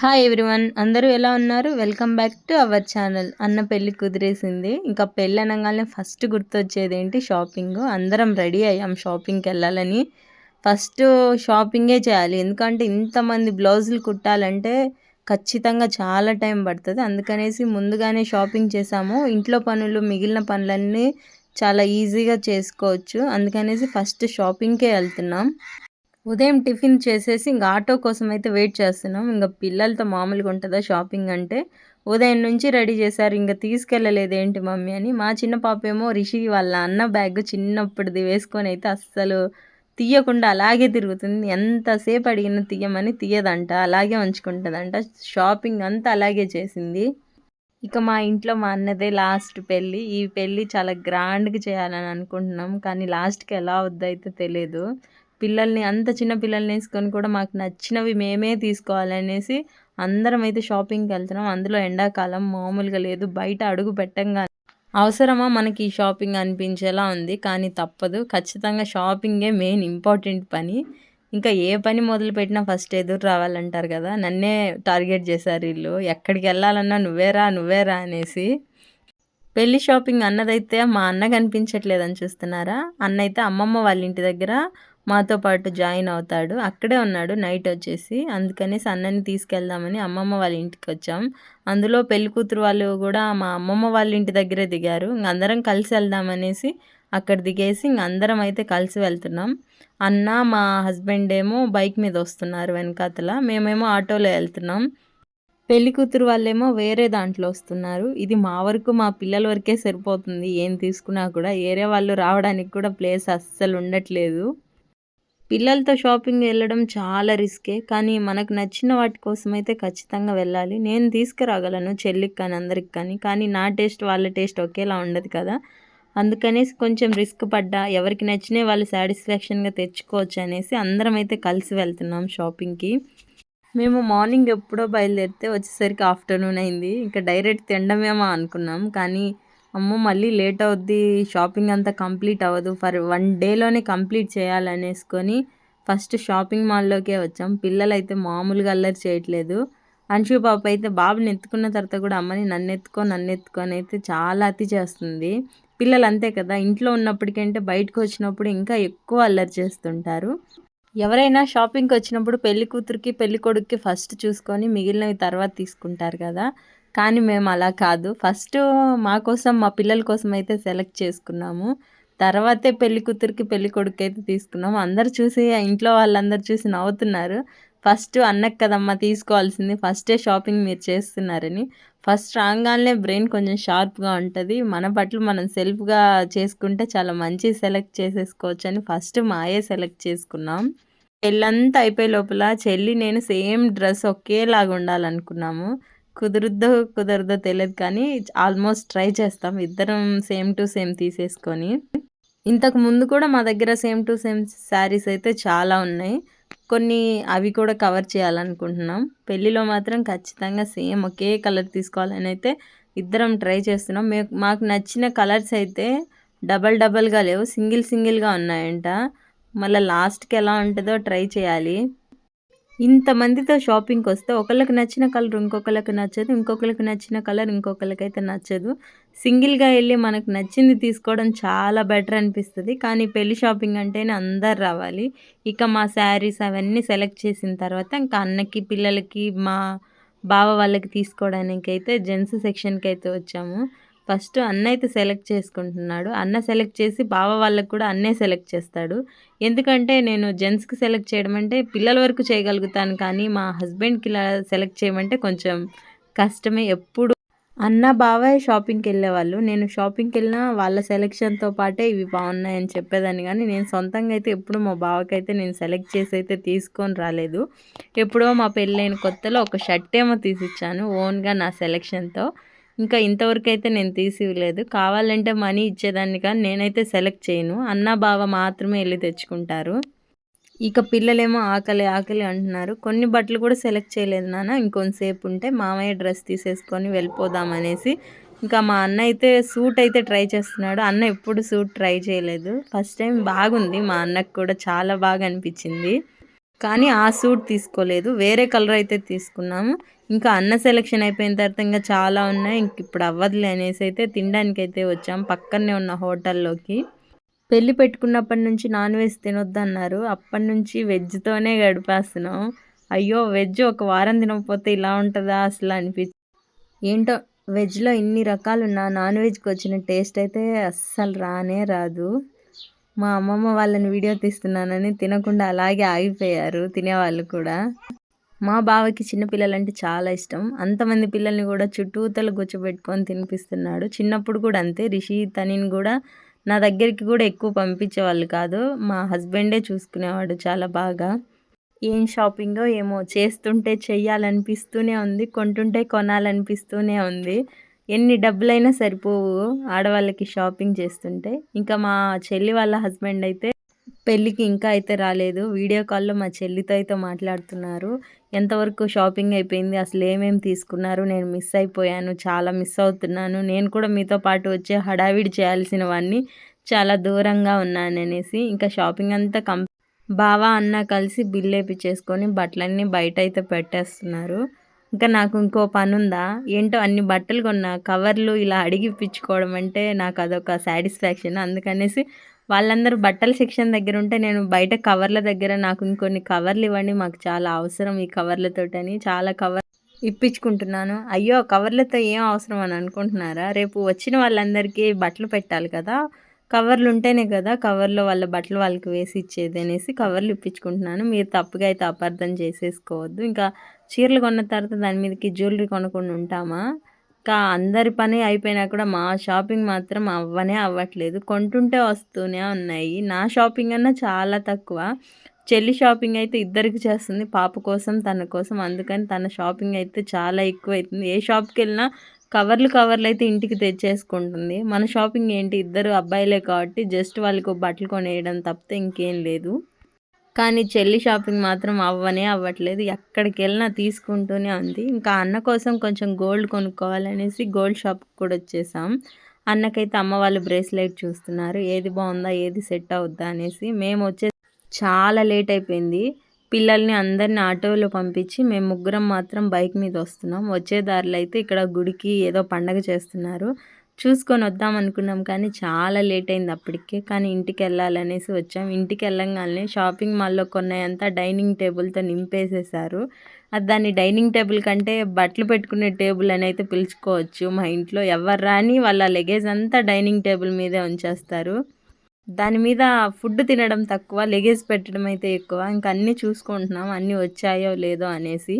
Hi everyone అందరూ ఎలా ఉన్నారు? Welcome back to our channel అన్న పెళ్ళి కుదిరేసింది. ఇంకా పెళ్ళి అనగానే ఫస్ట్ గుర్తొచ్చేది ఏంటి? షాపింగ్ అందరం రెడీ అయ్యాం షాపింగ్కి వెళ్ళాలని. ఫస్ట్ షాపింగే చేయాలి. ఎందుకంటే ఇంతమంది బ్లౌజులు కుట్టాలంటే ఖచ్చితంగా చాలా టైం పడుతుంది. అందుకనేసి ముందుగానే షాపింగ్ చేసాము. ఇంట్లో పనులు మిగిలిన పనులన్నీ చాలా ఈజీగా చేసుకోవచ్చు. అందుకనేసి ఫస్ట్ షాపింగ్కే వెళ్తున్నాం. ఉదయం టిఫిన్ చేసేసి ఇంకా ఆటో కోసం అయితే వెయిట్ చేస్తున్నాం. ఇంకా పిల్లలతో మామూలుగా ఉంటుందా షాపింగ్ అంటే? ఉదయం నుంచి రెడీ చేశారు. ఇంకా తీసుకెళ్ళలేదు ఏంటి మమ్మీ అని. మా చిన్న పాప ఏమో రిషి వాళ్ళ అన్న బ్యాగ్ చిన్నప్పుడుది వేసుకొని అయితే అస్సలు తీయకుండా అలాగే తిరుగుతుంది. ఎంతసేపు అడిగిన తీయమని తీయదంట. అలాగే ఉంచుకుంటుందంట. షాపింగ్ అంతా అలాగే చేసింది. ఇక మా ఇంట్లో మా అన్నదే లాస్ట్ పెళ్ళి. ఈ పెళ్ళి చాలా గ్రాండ్గా చేయాలని అనుకుంటున్నాం. కానీ లాస్ట్కి ఎలా అవుద్దైతే తెలియదు పిల్లల్ని అంత చిన్న పిల్లల్ని వేసుకొని కూడా మాకు నచ్చినవి మేమే తీసుకోవాలనేసి అందరం అయితే షాపింగ్కి వెళ్తున్నాం. అందులో ఎండాకాలం మామూలుగా లేదు. బయట అడుగు పెట్టంగా అవసరమా? మనకి ఈ షాపింగ్ అనిపించేలా ఉంది. కానీ తప్పదు. ఖచ్చితంగా షాపింగే మెయిన్ ఇంపార్టెంట్ పని. ఇంకా ఏ పని మొదలు పెట్టినా ఫస్ట్ ఎదురు రావాలంటారు కదా? నన్నే టార్గెట్ చేశారు వీళ్ళు. ఎక్కడికి వెళ్ళాలన్నా నువ్వేరా నువ్వేరా అనేసి. పెళ్ళి షాపింగ్ అన్నదైతే మా అన్న కనిపించట్లేదని చూస్తున్నారా? అన్న అయితే అమ్మమ్మ వాళ్ళ ఇంటి దగ్గర మాతో పాటు జాయిన్ అవుతాడు. అక్కడే ఉన్నాడు నైట్ వచ్చేసి. అందుకనేసి అన్నని తీసుకెళ్దామని అమ్మమ్మ వాళ్ళ ఇంటికి వచ్చాం. అందులో పెళ్ళి కూతురు వాళ్ళు కూడా మా అమ్మమ్మ వాళ్ళ ఇంటి దగ్గరే దిగారు. ఇంక అందరం కలిసి వెళ్దామనేసి అక్కడ దిగేసి ఇంక అందరం అయితే కలిసి వెళ్తున్నాం. అన్న మా హస్బెండ్ ఏమో బైక్ మీద వస్తున్నారు వెనకాతల. మేమేమో ఆటోలో వెళ్తున్నాం. పెళ్ళి కూతురు వాళ్ళేమో వేరే దాంట్లో వస్తున్నారు. ఇది మా వరకు మా పిల్లల వరకే సరిపోతుంది. ఏం తీసుకున్నా కూడా వేరే వాళ్ళు రావడానికి కూడా ప్లేస్ అస్సలు ఉండట్లేదు. పిల్లలతో షాపింగ్ వెళ్ళడం చాలా రిస్కే కానీ మనకు నచ్చిన వాటి కోసం అయితే ఖచ్చితంగా వెళ్ళాలి. నేను తీసుకురాగలను చెల్లికి కానీ అందరికి కానీ కానీ నా టేస్ట్ వాళ్ళ టేస్ట్ ఒకేలా ఉండదు కదా. అందుకనేసి కొంచెం రిస్క్ పడ్డా ఎవరికి నచ్చినా వాళ్ళు సాటిస్ఫాక్షన్గా తెచ్చుకోవచ్చు అనేసి అందరం అయితే కలిసి వెళ్తున్నాం షాపింగ్కి. మేము మార్నింగ్ ఎప్పుడో బయలుదేరితే వచ్చేసరికి ఆఫ్టర్నూన్ అయింది. ఇంకా డైరెక్ట్ తినడమేమో అనుకున్నాం కానీ అమ్మో మళ్ళీ లేట్ అవుద్ది. షాపింగ్ అంతా కంప్లీట్ అవ్వదు. ఫర్ వన్ డేలోనే కంప్లీట్ చేయాలనేసుకొని ఫస్ట్ షాపింగ్ మాల్లోకే వచ్చాం. పిల్లలు అయితే మామూలుగా అల్లరి చేయట్లేదు. అంశు పాప అయితే బాబుని ఎత్తుకున్న తర్వాత కూడా అమ్మని నన్ను ఎత్తుకో నన్ను ఎత్తుకొని అయితే చాలా అతి చేస్తుంది. పిల్లలు అంతే కదా ఇంట్లో ఉన్నప్పటికంటే బయటకు వచ్చినప్పుడు ఇంకా ఎక్కువ అల్లరి చేస్తుంటారు. ఎవరైనా షాపింగ్కి వచ్చినప్పుడు పెళ్ళి కూతురికి పెళ్ళి కొడుక్కి ఫస్ట్ చూసుకొని మిగిలినవి తర్వాత తీసుకుంటారు కదా. కానీ మేము అలా కాదు. ఫస్ట్ మా కోసం మా పిల్లల కోసం అయితే సెలెక్ట్ చేసుకున్నాము. తర్వాతే పెళ్ళి కూతురికి పెళ్ళి కొడుకు అయితే తీసుకున్నాము. అందరు చూసి ఇంట్లో వాళ్ళందరూ చూసి నవ్వుతున్నారు. ఫస్ట్ అన్నకు కదమ్మా తీసుకోవాల్సింది. ఫస్టే షాపింగ్ మీరు చేస్తున్నారని. ఫస్ట్ రాగానే బ్రెయిన్ కొంచెం షార్ప్గా ఉంటుంది. మన బట్టలు మనం సెల్ఫ్గా చేసుకుంటే చాలా మంచి సెలెక్ట్ చేసేసుకోవచ్చు అని ఫస్ట్ మాయే సెలెక్ట్ చేసుకున్నాం. పెళ్ళంతా అయిపోయే లోపల చెల్లి నేను సేమ్ డ్రెస్ ఒకేలాగా ఉండాలనుకున్నాము. కుదురుద్దో కుదరదో తెలియదు కానీ ఆల్మోస్ట్ ట్రై చేస్తాం. ఇద్దరం సేమ్ టు సేమ్ తీసేసుకొని. ఇంతకు ముందు కూడా మా దగ్గర సేమ్ టు సేమ్ శారీస్ అయితే చాలా ఉన్నాయి. కొన్ని అవి కూడా కవర్ చేయాలనుకుంటున్నాం. పెళ్ళిలో మాత్రం ఖచ్చితంగా సేమ్ ఒకే కలర్ తీసుకోవాలని అయితే ఇద్దరం ట్రై చేస్తున్నాం. మే మాకు నచ్చిన కలర్స్ అయితే డబల్ డబల్గా లేవు. సింగిల్ సింగిల్గా ఉన్నాయంట. మళ్ళీ లాస్ట్కి ఎలా ఉంటుందో ట్రై చేయాలి. ఇంతమందితో షాపింగ్కి వస్తే ఒకళ్ళకి నచ్చిన కలర్ ఇంకొకళ్ళకి నచ్చదు ఇంకొకరికి నచ్చిన కలర్ ఇంకొకరికి అయితే నచ్చదు సింగిల్గా వెళ్ళి మనకు నచ్చింది తీసుకోవడం చాలా బెటర్ అనిపిస్తుంది. కానీ పెళ్ళి షాపింగ్ అంటేనే అందరు రావాలి. ఇక మా శారీస్ అవన్నీ సెలెక్ట్ చేసిన తర్వాత ఇంకా అన్నకి పిల్లలకి మా బావ వాళ్ళకి తీసుకోవడానికి అయితే జెంట్స్ సెక్షన్కి అయితే వచ్చాము. ఫస్ట్ అన్న అయితే సెలెక్ట్ చేసుకుంటున్నాడు. అన్న సెలెక్ట్ చేసి బావ వాళ్ళకు కూడా అన్నే సెలెక్ట్ చేస్తాడు. ఎందుకంటే నేను జెంట్స్కి సెలెక్ట్ చేయడం అంటే పిల్లల వరకు చేయగలుగుతాను కానీ మా హస్బెండ్కి ఇలా సెలెక్ట్ చేయమంటే కొంచెం కష్టమే. ఎప్పుడు అన్న బావయ్య షాపింగ్కి వెళ్ళేవాళ్ళు. నేను షాపింగ్కి వెళ్ళినా వాళ్ళ సెలెక్షన్తో పాటే ఇవి బాగున్నాయని చెప్పేదాన్ని. కానీ నేను సొంతంగా అయితే ఎప్పుడు మా బావకైతే నేను సెలెక్ట్ చేసి అయితే తీసుకొని రాలేదు. ఎప్పుడో మా పెళ్ళైన కొత్తలో ఒక షర్ట్ ఏమో తీసిచ్చాను ఓన్గా నా సెలెక్షన్తో. ఇంకా ఇంతవరకు అయితే నేను తీసి ఇవ్వలేదు కావాలంటే మనీ ఇచ్చేదాన్ని కానీ నేనైతే సెలెక్ట్ చేయను. అన్న బావ మాత్రమే వెళ్ళి తెచ్చుకుంటారు. ఇక పిల్లలేమో ఆకలి ఆకలి అంటున్నారు. కొన్ని బట్టలు కూడా సెలెక్ట్ చేయలేదు నాన్న. ఇంకొంతసేపు ఉంటే మామయ్య డ్రెస్ తీసేసుకొని వెళ్ళిపోదామనేసి ఇంకా మా అన్న అయితే సూట్ అయితే ట్రై చేస్తున్నాడు. అన్న ఎప్పుడు సూట్ ట్రై చేయలేదు. ఫస్ట్ టైం బాగుంది. మా అన్నకు కూడా చాలా బాగా అనిపించింది. కానీ ఆ సూట్ తీసుకోలేదు. వేరే కలర్ అయితే తీసుకున్నాము. ఇంకా అన్న సెలెక్షన్ అయిపోయిన తర్వాత ఇంకా చాలా ఉన్నాయి. ఇంక ఇప్పుడు అవ్వదులే అనేసి అయితే తినడానికి అయితే వచ్చాం. పక్కనే ఉన్న హోటల్లోకి. పెళ్ళి పెట్టుకున్నప్పటి నుంచి నాన్ వెజ్ తినొద్దన్నారు. అప్పటి నుంచి వెజ్తోనే గడిపేస్తున్నాం. అయ్యో వెజ్ ఒక వారం తినకపోతే ఇలా ఉంటుందా అసలు అనిపించి ఏంటో వెజ్లో ఇన్ని రకాలున్నా నాన్ వెజ్కి వచ్చిన టేస్ట్ అయితే అస్సలు రానే రాదు. మా అమ్మమ్మ వాళ్ళని వీడియో తీస్తున్నానని తినకుండా అలాగే ఆగిపోయారు తినేవాళ్ళు కూడా. మా బావకి చిన్నపిల్లలంటే చాలా ఇష్టం. అంతమంది పిల్లల్ని కూడా చుట్టూతలు కూర్చోబెట్టుకొని తినిపిస్తున్నాడు. చిన్నప్పుడు కూడా అంతే. రిషి తనిని కూడా నా దగ్గరికి కూడా ఎక్కువ పంపించేవాళ్ళు కాదు. మా హస్బెండే చూసుకునేవాడు చాలా బాగా. ఏం షాపింగో ఏమో చేస్తుంటే చెయ్యాలనిపిస్తూనే ఉంది కొంటుంటే కొనాలనిపిస్తూనే ఉంది. ఎన్ని డబ్బులైనా సరిపోవు ఆడవాళ్ళకి షాపింగ్ చేస్తుంటే. ఇంకా మా చెల్లి వాళ్ళ హస్బెండ్ అయితే పెళ్ళికి ఇంకా అయితే రాలేదు. వీడియో కాల్లో మా చెల్లితో అయితే మాట్లాడుతున్నారు. ఎంతవరకు షాపింగ్ అయిపోయింది అసలు ఏమేమి తీసుకున్నారు నేను మిస్ అయిపోయాను చాలా మిస్ అవుతున్నాను నేను కూడా మీతో పాటు వచ్చే హడావిడి చేయాల్సినవన్నీ చాలా దూరంగా ఉన్నాను అనేసి ఇంకా షాపింగ్ అంతా కం బావా అన్న కలిసి బిల్ వేపించేసుకొని బట్టలన్నీ బయట అయితే పెట్టేస్తున్నారు. ఇంకా నాకు ఇంకో పని ఉందా ఏంటో అన్ని బట్టలు కొన్న కవర్లు ఇలా అడిగి ఇప్పించుకోవడం అంటే నాకు అదొక సాటిస్ఫాక్షన్. అందుకనేసి వాళ్ళందరూ బట్టల సెక్షన్ దగ్గర ఉంటే నేను బయట కవర్ల దగ్గర నాకు ఇంకొన్ని కవర్లు ఇవ్వండి మాకు చాలా అవసరం ఈ కవర్లతోటని చాలా కవర్ ఇప్పించుకుంటున్నాను అయ్యో కవర్లతో ఏం అవసరం అని అనుకుంటున్నారా? రేపు వచ్చిన వాళ్ళందరికీ బట్టలు పెట్టాలి కదా. కవర్లు ఉంటేనే కదా కవర్లో వాళ్ళ బట్టలు వాళ్ళకి వేసి ఇచ్చేది అనేసి కవర్లు ఇప్పించుకుంటున్నాను. మీరు తప్పుగా అయితే అపార్థం చేసేసుకోవద్దు. ఇంకా చీరలు కొన్న తర్వాత దాని మీదకి జ్యువెలరీ కొనకుండా ఉంటామా? ఇంకా అందరి పని అయిపోయినా కూడా మా షాపింగ్ మాత్రం అవ్వనే అవ్వట్లేదు. కొంటుంటే వస్తూనే ఉన్నాయి. నా షాపింగ్ అన్నా చాలా తక్కువ. చెల్లి షాపింగ్ అయితే ఇద్దరికి చేస్తుంది. పాప కోసం తన కోసం. అందుకని తన షాపింగ్ అయితే చాలా ఎక్కువ అవుతుంది ఏ షాప్కి వెళ్ళినా కవర్లు కవర్లు అయితే ఇంటికి తెచ్చేసుకుంటుంది. మన షాపింగ్ ఏంటి? ఇద్దరు అబ్బాయిలే కాబట్టి జస్ట్ వాళ్ళకి బట్టలు కొనేయడం తప్పితే ఇంకేం లేదు. కానీ చెల్లి షాపింగ్ మాత్రం అవ్వనే అవ్వట్లేదు. ఎక్కడికి వెళ్ళినా తీసుకుంటూనే ఉంది. ఇంకా అన్న కోసం కొంచెం గోల్డ్ కొనుక్కోవాలనేసి గోల్డ్ షాప్కి కూడా వచ్చేసాం. అన్నకైతే అమ్మ వాళ్ళు బ్రేస్లెట్ చూస్తున్నారు. ఏది బాగుందా ఏది సెట్ అవుద్దా అనేసి మేము వచ్చే చాలా లేట్ అయిపోయింది. పిల్లల్ని అందరిని ఆటోలో పంపించి మేము ముగ్గురం మాత్రం బైక్ మీద వస్తున్నాం. వచ్చే దారిలో అయితే ఇక్కడ గుడికి ఏదో పండగ చేస్తున్నారు. చూసుకొని వద్దాం అనుకున్నాం కానీ చాలా లేట్ అయింది అప్పటికే. కానీ ఇంటికి వెళ్ళాలనేసి వచ్చాం. ఇంటికి వెళ్ళంగానే షాపింగ్ మాల్లో కొన్నాయంతా డైనింగ్ టేబుల్తో నింపేసేసారు అది దాన్ని డైనింగ్ టేబుల్ కంటే బట్టలు పెట్టుకునే టేబుల్ అని అయితే పిలుచుకోవచ్చు. మా ఇంట్లో ఎవరు రాని వాళ్ళ లగేజ్ అంతా డైనింగ్ టేబుల్ మీదే ఉంచేస్తారు. దాని మీద ఫుడ్ తినడం తక్కువ లగేజ్ పెట్టడం అయితే ఎక్కువ. ఇంకా అన్నీ చూసుకుంటున్నాం అన్నీ వచ్చాయో లేదో అనేసి.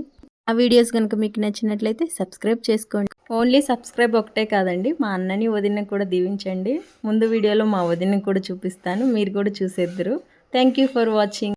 ఆ వీడియోస్ కనుక మీకు నచ్చినట్లయితే సబ్స్క్రైబ్ చేసుకోండి. ఓన్లీ సబ్స్క్రైబ్ ఒకటే కాదండి మా అన్నని వదిన కూడా దీవించండి. ముందు వీడియోలో మా వదిన కూడా చూపిస్తాను మీరు కూడా చూసేద్దరు. Thank for watching.